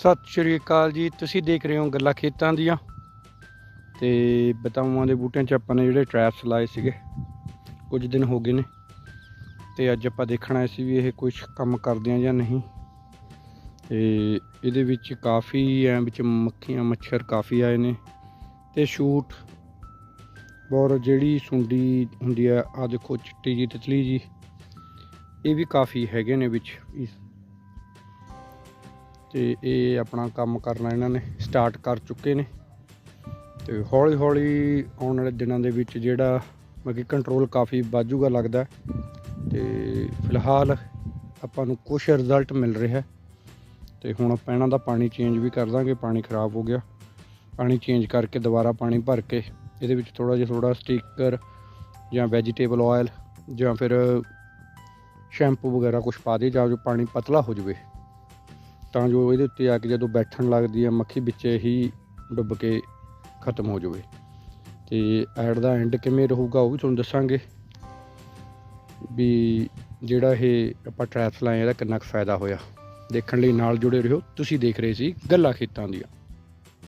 ਸਤਿ ਸ਼੍ਰੀ ਅਕਾਲ ਜੀ। ਤੁਸੀਂ ਦੇਖ ਰਹੇ ਹੋ ਗੱਲਾਂ ਖੇਤਾਂ ਦੀਆਂ। ਤੇ ਬਤਾਵਾਂ ਦੇ ਬੂਟਿਆਂ 'ਚ ਆਪਾਂ ਨੇ ਜਿਹੜੇ ਟ੍ਰੈਪਸ ਲਾਏ ਸੀਗੇ, ਕੁਝ ਦਿਨ ਹੋ ਗਏ ਨੇ। ਤੇ ਅੱਜ ਆਪਾਂ ਦੇਖਣਾ ਸੀ ਵੀ ਇਹ ਕੁਝ ਕੰਮ ਕਰਦੇ ਆ ਜਾਂ ਨਹੀਂ। ਤੇ ਇਹਦੇ ਵਿੱਚ ਕਾਫੀ ਐ ਵਿੱਚ ਮੱਖੀਆਂ, ਮੱਛਰ ਕਾਫੀ ਆਏ ਨੇ। ਤੇ ਸ਼ੂਟ ਔਰ ਜਿਹੜੀ ਸੁੰਡੀ ਹੁੰਦੀ ਆ ਆ ਦੇਖੋ ਚਿੱਟੀ ਜੀ, ਤਿਤਲੀ ਜੀ, ਇਹ ਵੀ ਕਾਫੀ ਹੈਗੇ ਨੇ ਵਿੱਚ। ਇਸ ਤੇ ਇਹ ਆਪਣਾ ਕੰਮ ਕਰਨਾ ਇਹਨਾਂ ਨੇ ਸਟਾਰਟ ਕਰ ਚੁੱਕੇ ਨੇ ਤੇ ਹੌਲੀ ਹੌਲੀ ਆਉਣ ਵਾਲੇ ਦਿਨਾਂ ਦੇ ਵਿੱਚ ਜਿਹੜਾ ਬਾਕੀ ਕੰਟਰੋਲ ਕਾਫੀ ਬਾਜੂਗਾ ਲੱਗਦਾ ਹੈ। ਤੇ ਫਿਲਹਾਲ ਆਪਾਂ ਨੂੰ ਕੁਝ ਰਿਜ਼ਲਟ ਮਿਲ ਰਿਹਾ ਹੈ। ਤੇ ਹੁਣ ਆਪਾਂ ਇਹਨਾਂ ਦਾ ਪਾਣੀ ਚੇਂਜ ਵੀ ਕਰ ਦਾਂਗੇ, ਪਾਣੀ ਖਰਾਬ ਹੋ ਗਿਆ ਪਾਣੀ ਚੇਂਜ ਕਰਕੇ ਦੁਬਾਰਾ ਪਾਣੀ ਭਰ ਕੇ ਇਹਦੇ ਵਿੱਚ ਥੋੜਾ ਜਿਹਾ ਥੋੜਾ ਸਟੀਕਰ ਜਾਂ ਵੈਜੀਟੇਬਲ ਆਇਲ ਜਾਂ ਫਿਰ ਸ਼ੈਂਪੂ ਵਗੈਰਾ ਕੁਝ ਪਾ ਦੇ ਜਾਂ ਜੋ ਪਾਣੀ ਪਤਲਾ ਹੋ ਜਾਵੇ ਤਾਂ ਜੋ ਇਹਦੇ ਉੱਤੇ ਆ ਕੇ ਜਦੋਂ ਬੈਠਣ ਲੱਗਦੀ ਹੈ ਮੱਖੀ ਵਿੱਚ ਹੀ ਡੁੱਬ ਕੇ ਖਤਮ ਹੋ ਜਾਵੇ। ਤੇ ਐਡ ਦਾ ਐਂਡ ਕਿਵੇਂ ਰਹੂਗਾ ਉਹ ਵੀ ਤੁਹਾਨੂੰ ਦੱਸਾਂਗੇ। ਵੀ ਜਿਹੜਾ ਇਹ ਆਪਾਂ ਟ੍ਰੈਪਸ ਲਾਏ ਇਹਦਾ ਕਿੰਨਾ ਕੁ ਫਾਇਦਾ ਹੋਇਆ। ਦੇਖਣ ਲਈ ਨਾਲ ਜੁੜੇ ਰਹੋ। ਤੁਸੀਂ ਦੇਖ ਰਹੇ ਸੀ ਗੱਲਾਂ ਖੇਤਾਂ ਦੀਆਂ।